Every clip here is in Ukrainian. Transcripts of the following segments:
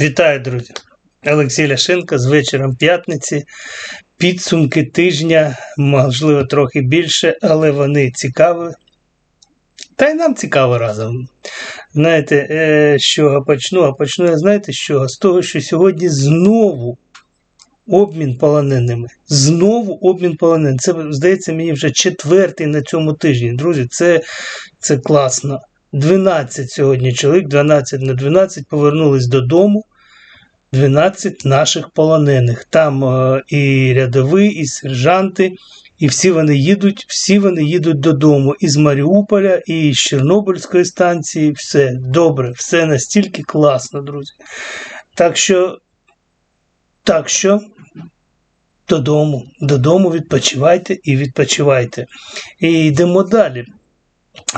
Вітаю, друзі! Олексій Ляшенко з вечором п'ятниці. Підсумки тижня, можливо, трохи більше, але вони цікаві. Та й нам цікаво разом. Знаєте, е, з чого почну? А почну я знаєте з чого? З того, що сьогодні знову обмін полоненими. Знову обмін полоненими. Це, здається, мені вже четвертий на цьому тижні. Друзі, це, це класно. 12 сьогодні чоловік, 12 на 12 повернулись додому. 12 наших полонених. Там е, і рядові, і сержанти, і всі вони їдуть, всі вони їдуть додому із Маріуполя, і з Чорнобильської станції. Все добре, все настільки класно, друзі. Так що, так що, додому, додому відпочивайте і відпочивайте. І йдемо далі.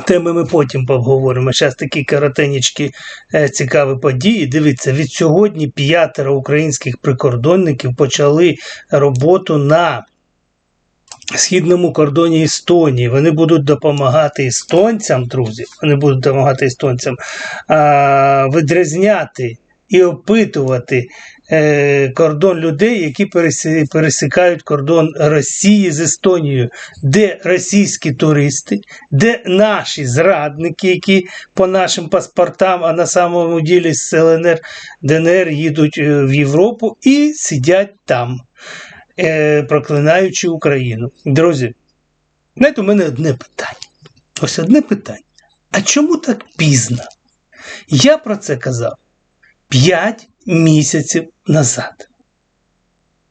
Теми ми потім поговоримо. Зараз такі коротенічкі е, цікаві події. Дивіться, від сьогодні п'ятеро українських прикордонників почали роботу на східному кордоні Естонії. Вони будуть допомагати естонцям, друзі. Вони будуть допомагати естонцям а, відрізняти і опитувати е, кордон людей, які пересі- пересікають кордон Росії з Естонією, де російські туристи, де наші зрадники, які по нашим паспортам, а на самому ділі з ЛНР ДНР їдуть е, в Європу і сидять там, е, проклинаючи Україну. Друзі, знаєте, у мене одне питання. Ось одне питання. А чому так пізно? Я про це казав 5 місяців назад.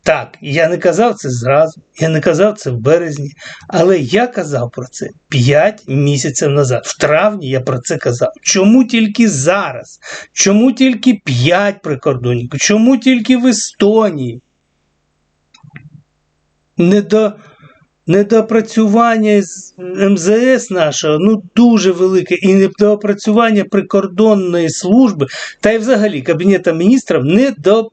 Так, я не казав це зразу, я не казав це в березні, але я казав про це 5 місяців назад. В травні я про це казав. Чому тільки зараз? Чому тільки 5 прикордонників? Чому тільки в Естонії? Недо, недопрацювання МЗС нашого ну дуже велике, і недоопрацювання прикордонної служби, та й взагалі Кабінету міністрів не до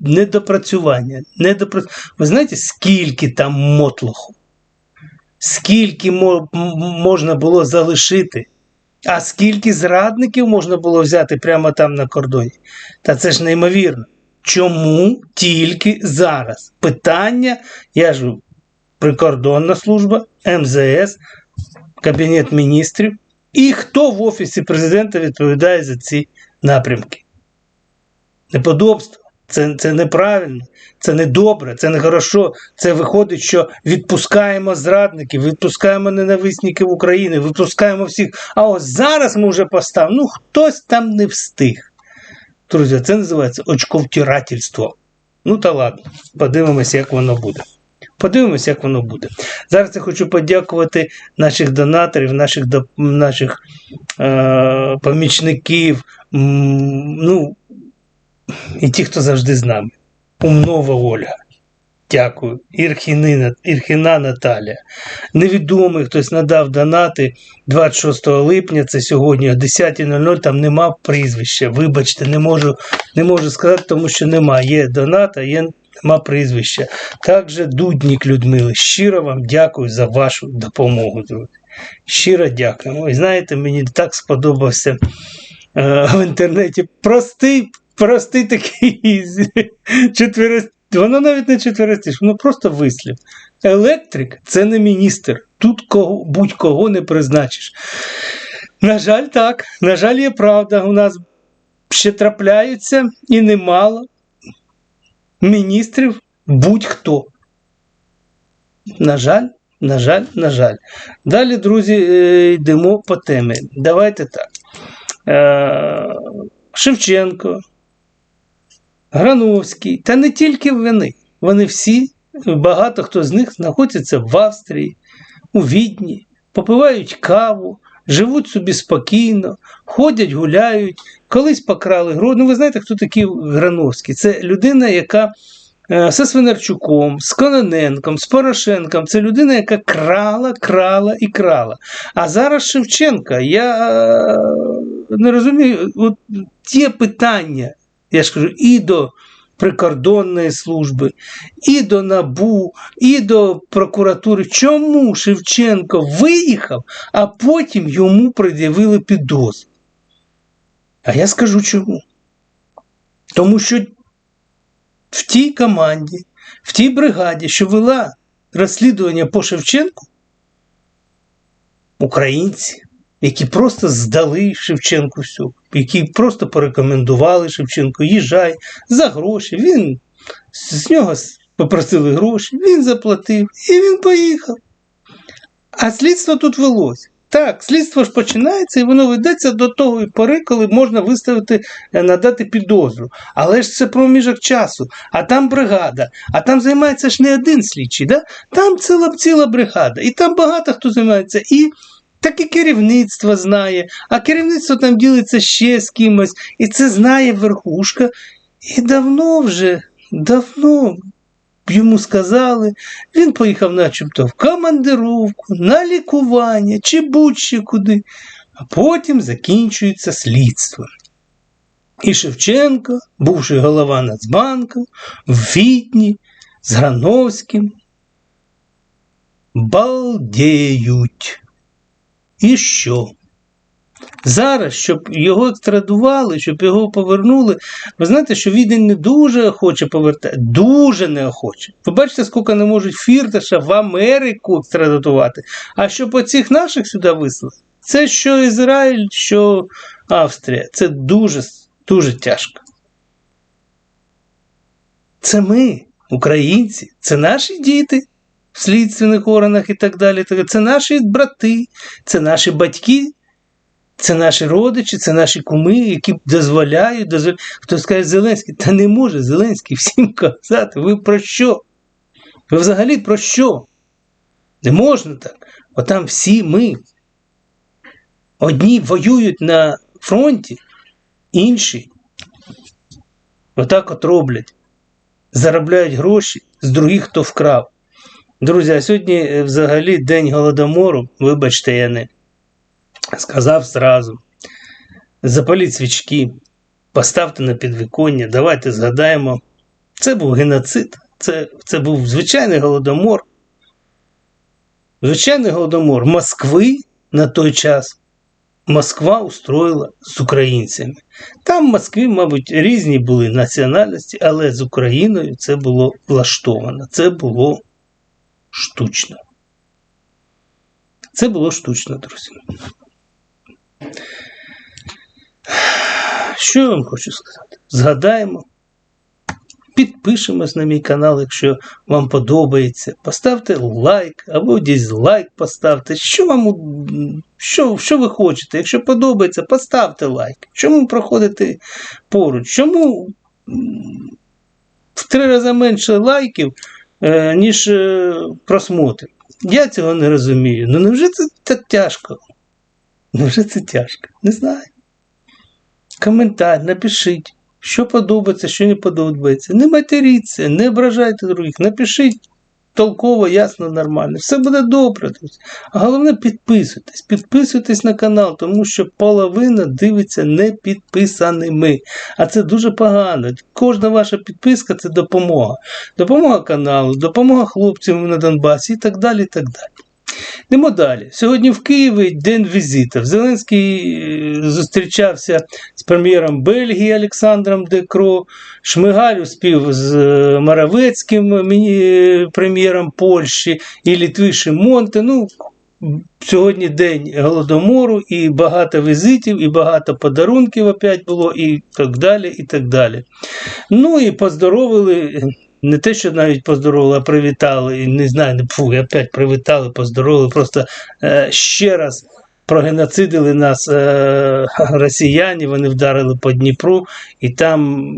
недопрацювання. Недопра... Ви знаєте, скільки там мотлоху? Скільки можна було залишити? А скільки зрадників можна було взяти прямо там на кордоні? Та це ж неймовірно. Чому тільки зараз? Питання, я ж прикордонна служба, МЗС, Кабінет міністрів і хто в Офісі президента відповідає за ці напрямки? Неподобство. Це, це неправильно, це не добре, це не хорошо. Це виходить, що відпускаємо зрадників, відпускаємо ненависників України, відпускаємо всіх. А ось зараз ми вже поставимо. Ну, хтось там не встиг. Друзі, це називається очковтирательство. Ну та ладно, подивимось, як воно буде. Подивимось, як воно буде. Зараз я хочу подякувати наших донаторів, наших, наших е- помічників. Ну, і ті, хто завжди з нами. Умнова Ольга. Дякую. Ірхінина, Ірхіна Наталія. Невідомий хтось надав донати 26 липня, це сьогодні о 10.00, там нема прізвища. Вибачте, не можу, не можу сказати, тому що нема. Є донат, а є нема прізвища. Також Дуднік Людмили. Щиро вам дякую за вашу допомогу, друзі. Щиро дякуємо. І знаєте, мені так сподобався е, в інтернеті простий, простий такий четверо. Воно навіть не четверостіж, воно просто вислів. Електрик це не міністр. Тут кого, будь-кого не призначиш. На жаль, так. На жаль, є правда. У нас ще трапляються і немало міністрів будь-хто. На жаль, на жаль, на жаль. Далі, друзі, е, йдемо по темі. Давайте так. Е, Шевченко, Грановський, та не тільки вони. Вони всі, багато хто з них знаходиться в Австрії, у Відні, попивають каву, живуть собі спокійно, ходять, гуляють, колись покрали гроші. Ну, ви знаєте, хто такий Грановський? Це людина, яка е, зі Свинарчуком, з Кононенком, з Порошенком. Це людина, яка крала, крала і крала. А зараз Шевченка, я е, не розумію, от ті питання, я ж кажу, і до прикордонної служби, і до НАБУ, і до прокуратури. Чому Шевченко виїхав, а потім йому пред'явили підозру? А я скажу чому. Тому що в тій команді, в тій бригаді, що вела розслідування по Шевченку, українці, які просто здали Шевченку все, які просто порекомендували Шевченку, їжджай за гроші. Він з нього попросили гроші, він заплатив і він поїхав. А слідство тут велось. Так, слідство ж починається і воно ведеться до того пори, коли можна виставити, е, надати підозру. Але ж це проміжок часу, а там бригада, а там займається ж не один слідчий, да? там ціла ціла бригада, і там багато хто займається. І так і керівництво знає, а керівництво там ділиться ще з кимось, і це знає верхушка. І давно вже, давно йому сказали, він поїхав начебто в командировку, на лікування чи будь-ще куди, а потім закінчується слідство. І Шевченко, бувший голова Нацбанку, в Відні з Грановським, балдіють. І що? Зараз, щоб його екстрадували, щоб його повернули, ви знаєте, що Відень не дуже охоче повертати, дуже неохоче. Ви бачите, скільки не можуть Фірташа в Америку екстрадувати. А щоб оцих наших сюди вислали, це що Ізраїль, що Австрія. Це дуже, дуже тяжко. Це ми, українці, це наші діти в слідственних органах і так далі. Це наші брати, це наші батьки. Це наші родичі, це наші куми, які дозволяють, дозволяють. Хтось скаже Зеленський, та не може Зеленський всім казати, ви про що? Ви взагалі про що? Не можна так. Отам всі ми. Одні воюють на фронті, інші отак от роблять. Заробляють гроші з других, хто вкрав. Друзі, а сьогодні е, взагалі День Голодомору, вибачте, я не сказав зразу: запаліть свічки, поставте на підвіконня, давайте згадаємо. Це був геноцид, це, це був звичайний голодомор. Звичайний голодомор Москви на той час. Москва устроїла з українцями. Там в Москві, мабуть, різні були національності, але з Україною це було влаштовано, це було штучно. Це було штучно, друзі. Що я вам хочу сказати? Згадаємо, підпишемось на мій канал, якщо вам подобається. Поставте лайк або дізлайк поставте. Що вам що, що ви хочете? Якщо подобається, поставте лайк. Чому проходите поруч? Чому в три рази менше лайків, ніж просмотр. Я цього не розумію. Ну невже це так тяжко? Невже це тяжко? Не знаю. Коментар, напишіть, що подобається, що не подобається. Не матеріться, не ображайте других, напишіть толково, ясно, нормально. Все буде добре. Друзі. А головне підписуйтесь. Підписуйтесь на канал, тому що половина дивиться не підписаними. А це дуже погано. Кожна ваша підписка це допомога. Допомога каналу, допомога хлопцям на Донбасі і так далі. і так далі. Йдемо далі. Сьогодні в Києві день візитів. Зеленський е, зустрічався з прем'єром Бельгії Олександром Декро. Шмигаль успів з е, Моровецьким е, прем'єром Польщі і Літви Шимонте. Ну, Сьогодні день голодомору, і багато візитів, і багато подарунків опять було, і так далі. і так далі. Ну і поздоровили не те, що навіть поздоровили, а привітали, і не знаю, не фу, опять привітали, поздоровили, просто е, ще раз прогеноцидили нас е, росіяни, вони вдарили по Дніпру, і там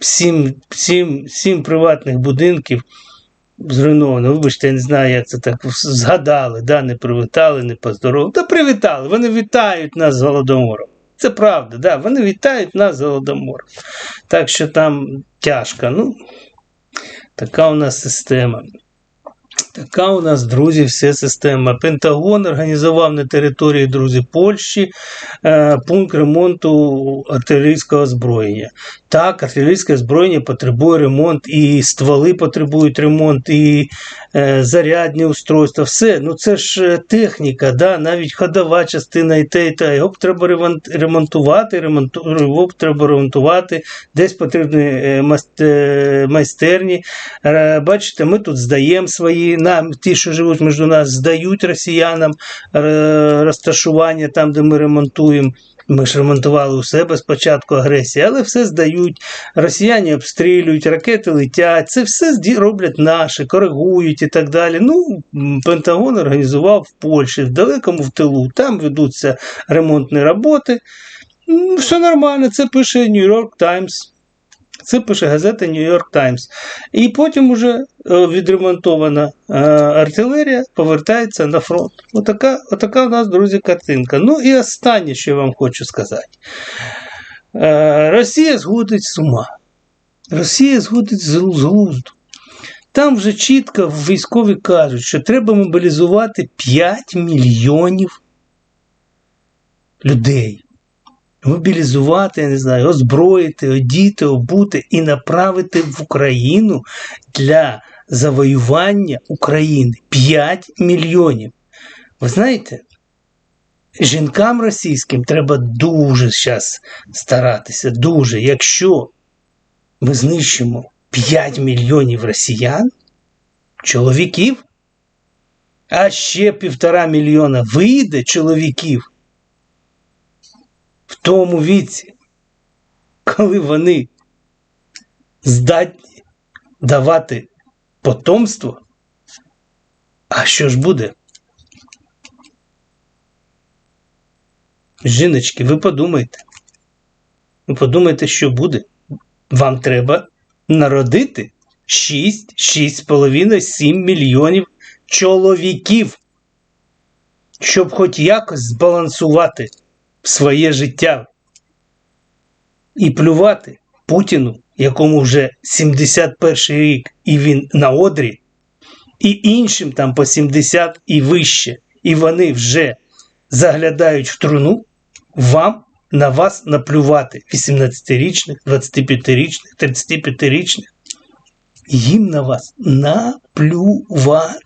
сім, сім, сім приватних будинків. Зруйновано, вибачте, я не знаю, як це так згадали, да, не привітали, не поздоровили. Та привітали, вони вітають нас з Голодомором. Це правда, да, вони вітають нас з Голодомором. Так що там тяжко. Ну, Така у нас система. Така у нас, друзі, вся система. Пентагон організував на території друзі Польщі е, пункт ремонту артилерійського озброєння. Так, артилерійське озброєння потребує ремонт, і стволи потребують ремонт, і е, зарядні устройства. Все, ну це ж е, техніка, да? навіть ходова частина і те, і те. Його треба ремонтувати, ремонту, його треба ремонтувати, десь потрібні е, е, майстерні. Бачите, ми тут здаємо свої, нам, ті, що живуть між нас, здають росіянам розташування там, де ми ремонтуємо. Ми ж ремонтували у себе спочатку агресії, але все здають. Росіяни обстрілюють, ракети летять. Це все роблять наші, коригують і так далі. Ну, Пентагон організував в Польщі, в далекому в тилу. Там ведуться ремонтні роботи. Все нормально, це пише New York Times. Це пише газета York Times. І потім уже е, відремонтована е, артилерія повертається на фронт. Отака, отака у нас, друзі, картинка. Ну і останнє, що я вам хочу сказати. Е, Росія згодить з ума. Росія згодить з глузду. Там вже чітко військові кажуть, що треба мобілізувати 5 мільйонів людей мобілізувати, я не знаю, озброїти, одіти, обути і направити в Україну для завоювання України 5 мільйонів. Ви знаєте, жінкам російським треба дуже зараз старатися, дуже. Якщо ми знищимо 5 мільйонів росіян, чоловіків, а ще півтора мільйона вийде чоловіків тому віці, коли вони здатні давати потомство, а що ж буде? Жіночки, ви подумайте. Ви подумайте, що буде. Вам треба народити 6, 6,5, 7 мільйонів чоловіків, щоб хоч якось збалансувати своє життя і плювати Путіну, якому вже 71 рік, і він на одрі, і іншим там по 70 і вище, і вони вже заглядають в труну, вам на вас наплювати 18-річних, 25-річних, 35-річних. Їм на вас наплювати.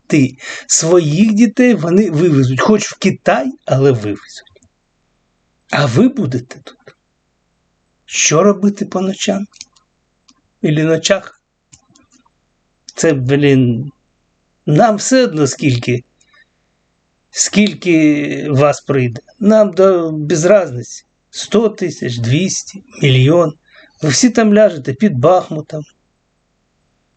Своїх дітей вони вивезуть, хоч в Китай, але вивезуть. А ви будете тут. Що робити по ночам? Ілі ночах? Це, блін, нам все одно скільки, скільки вас прийде. Нам до, без разниці. 100 тисяч, 200, мільйон. Ви всі там ляжете під Бахмутом,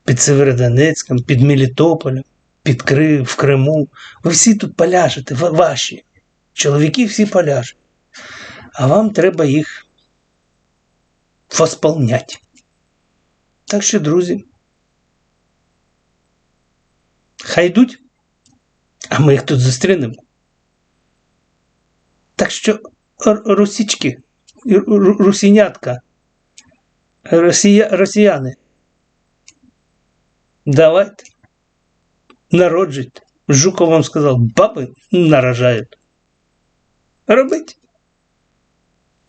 під Северодонецьком, під Мелітополем, під Кри... в Криму. Ви всі тут поляжете, ваші. Чоловіки всі поляжуть а вам треба їх восполняти. Так що, друзі, хай йдуть, а ми їх тут зустрінемо. Так що, р- русічки, р- р- русінятка, росія, росіяни, давайте, народжуйте. Жуков вам сказав, баби наражають. Робить.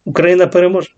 Україна переможе.